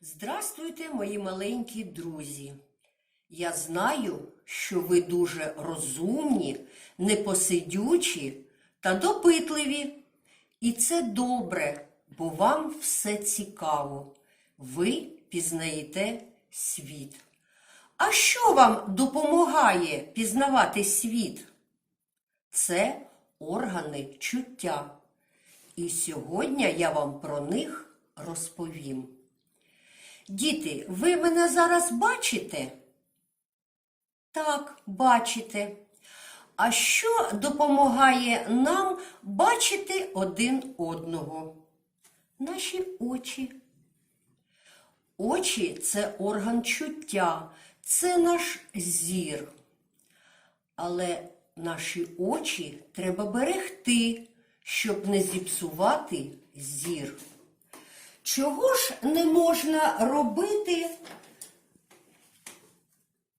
Здравствуйте, мої маленькі друзі. Я знаю, що ви дуже розумні, непосидючі та допитливі. І це добре, бо вам все цікаво. Ви пізнаєте світ. А що вам допомагає пізнавати світ? Це органи чуття. І сьогодні я вам про них розповім. Діти, ви мене зараз бачите? Так, бачите. А що допомагає нам бачити один одного? Наші очі. Очі це орган чуття, це наш зір. Але наші очі треба берегти, щоб не зіпсувати зір. Чого ж не можна робити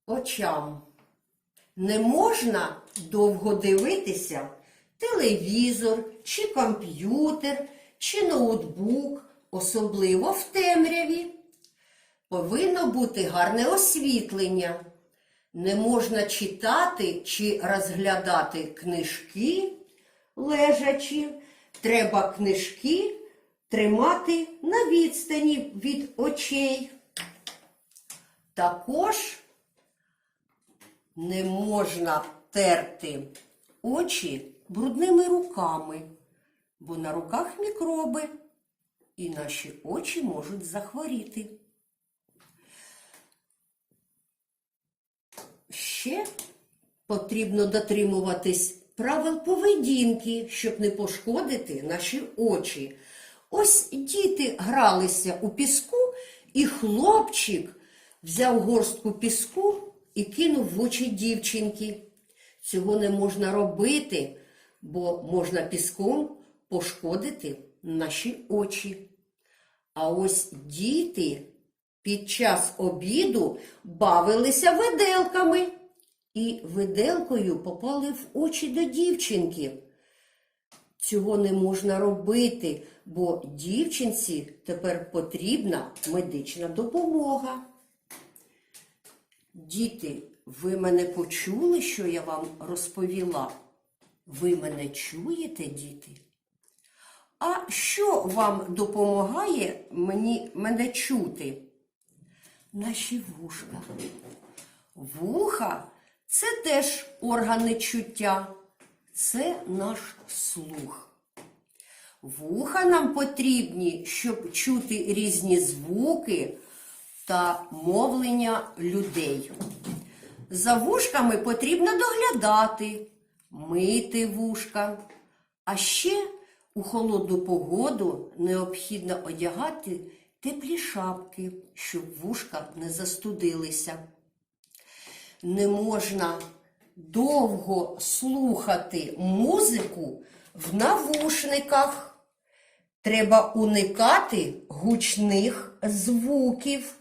очам? Не можна довго дивитися телевізор, чи комп'ютер, чи ноутбук, особливо в темряві. Повинно бути гарне освітлення. Не можна читати чи розглядати книжки лежачи. Треба книжки тримати на відстані від очей. Також не можна терти очі брудними руками, бо на руках мікроби, і наші очі можуть захворіти. Ще потрібно дотримуватись правил поведінки, щоб не пошкодити наші очі. Ось діти гралися у піску, і хлопчик взяв горстку піску і кинув в очі дівчинки. Цього не можна робити, бо можна піском пошкодити наші очі. А ось діти під час обіду бавилися виделками і виделкою попали в очі до дівчинки. Цього не можна робити, бо дівчинці тепер потрібна медична допомога. Діти, ви мене почули, що я вам розповіла? Ви мене чуєте, діти? А що вам допомагає мені, мене чути? Наші вушка. Вуха це теж органи чуття, це наш слух. Вуха нам потрібні, щоб чути різні звуки та мовлення людей. За вушками потрібно доглядати, мити вушка. А ще у холодну погоду необхідно одягати теплі шапки, щоб вушка не застудилися. Не можна довго слухати музику в навушниках. Треба уникати гучних звуків.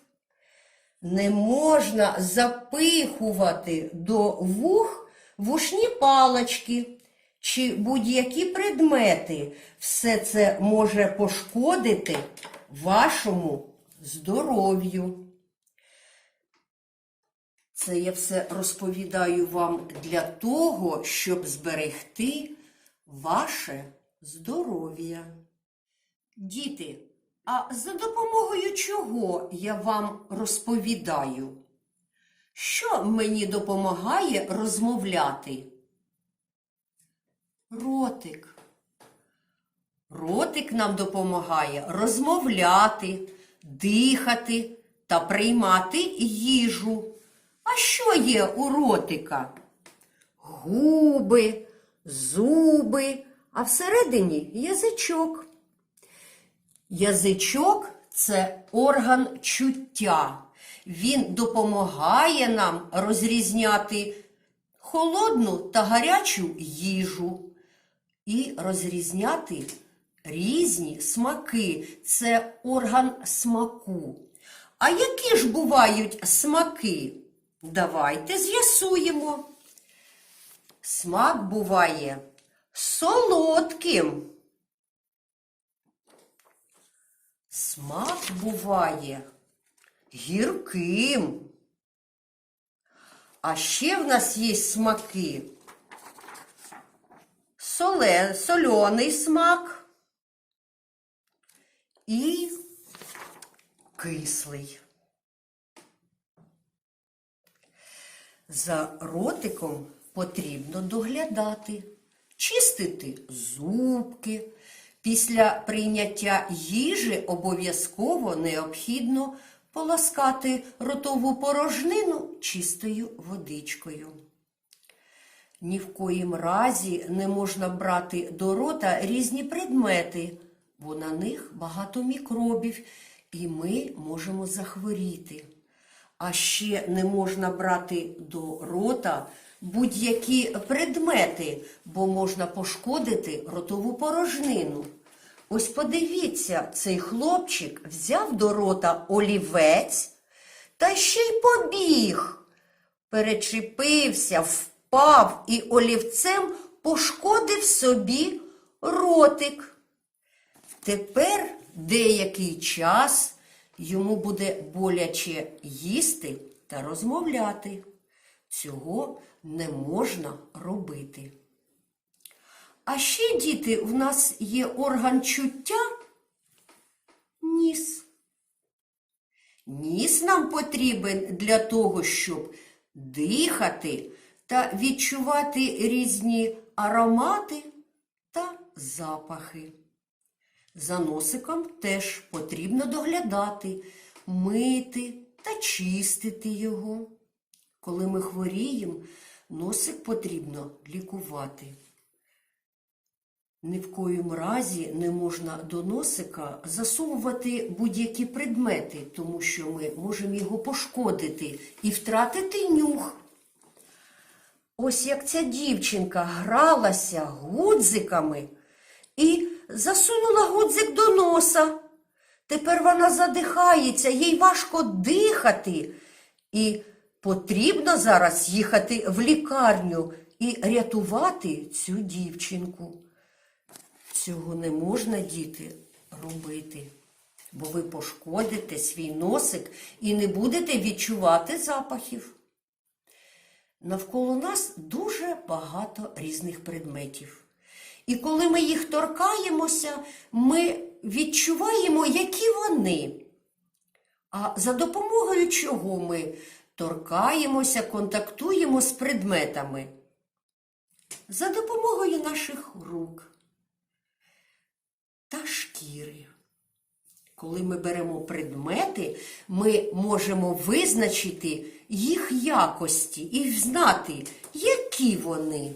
Не можна запихувати до вух вушні палочки чи будь-які предмети. Все це може пошкодити вашому здоров'ю. Це я все розповідаю вам для того, щоб зберегти ваше здоров'я. Діти, а за допомогою чого я вам розповідаю? Що мені допомагає розмовляти? Ротик. Ротик нам допомагає розмовляти, дихати та приймати їжу. А що є у ротика? Губи, зуби, а всередині язичок. Язичок це орган чуття. Він допомагає нам розрізняти холодну та гарячу їжу і розрізняти різні смаки. Це орган смаку. А які ж бувають смаки? Давайте з'ясуємо. Смак буває солодким. Смак буває гірким. А ще в нас є смаки. Соле, сольоний смак і кислий. За ротиком потрібно доглядати, чистити зубки. Після прийняття їжі обов'язково необхідно полоскати ротову порожнину чистою водичкою. Ні в коїм разі не можна брати до рота різні предмети, бо на них багато мікробів, і ми можемо захворіти. А ще не можна брати до рота будь-які предмети, бо можна пошкодити ротову порожнину. Ось подивіться, цей хлопчик взяв до рота олівець та ще й побіг. Перечепився, впав і олівцем пошкодив собі ротик. Тепер деякий час йому буде боляче їсти та розмовляти. Цього не можна робити. А ще, діти, в нас є орган чуття ніс. Ніс нам потрібен для того, щоб дихати та відчувати різні аромати та запахи. За носиком теж потрібно доглядати, мити та чистити його. Коли ми хворіємо, носик потрібно лікувати. Ні в коїм разі не можна до носика засовувати будь-які предмети, тому що ми можемо його пошкодити і втратити нюх. Ось як ця дівчинка гралася гудзиками і засунула гудзик до носа. Тепер вона задихається, їй важко дихати. І потрібно зараз їхати в лікарню і рятувати цю дівчинку. Цього не можна, діти, робити, бо ви пошкодите свій носик і не будете відчувати запахів. Навколо нас дуже багато різних предметів. І коли ми їх торкаємося, ми відчуваємо, які вони. А за допомогою чого ми торкаємося, контактуємо з предметами? За допомогою наших рук та шкіри. Коли ми беремо предмети, ми можемо визначити їх якості і знати, які вони.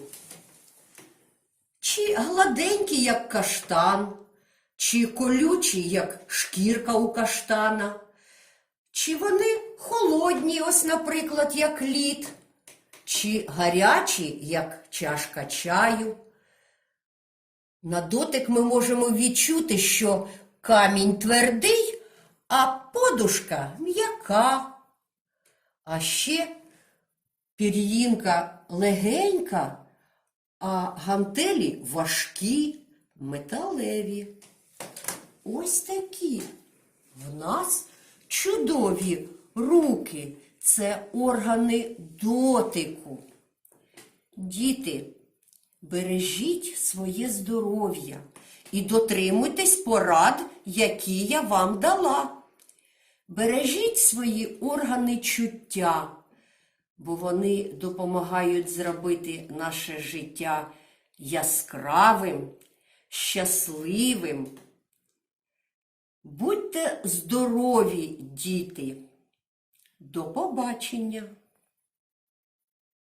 Чи гладенькі, як каштан, чи колючі, як шкірка у каштана, чи вони холодні, ось, наприклад, як лід, чи гарячі, як чашка чаю. На дотик ми можемо відчути, що камінь твердий, а подушка м'яка. А ще пір'їнка легенька, а гантелі важкі, металеві. Ось такі. В нас чудові руки. Це органи дотику. Діти, бережіть своє здоров'я і дотримуйтесь порад, які я вам дала. Бережіть свої органи чуття, бо вони допомагають зробити наше життя яскравим, щасливим. Будьте здорові, діти! До побачення!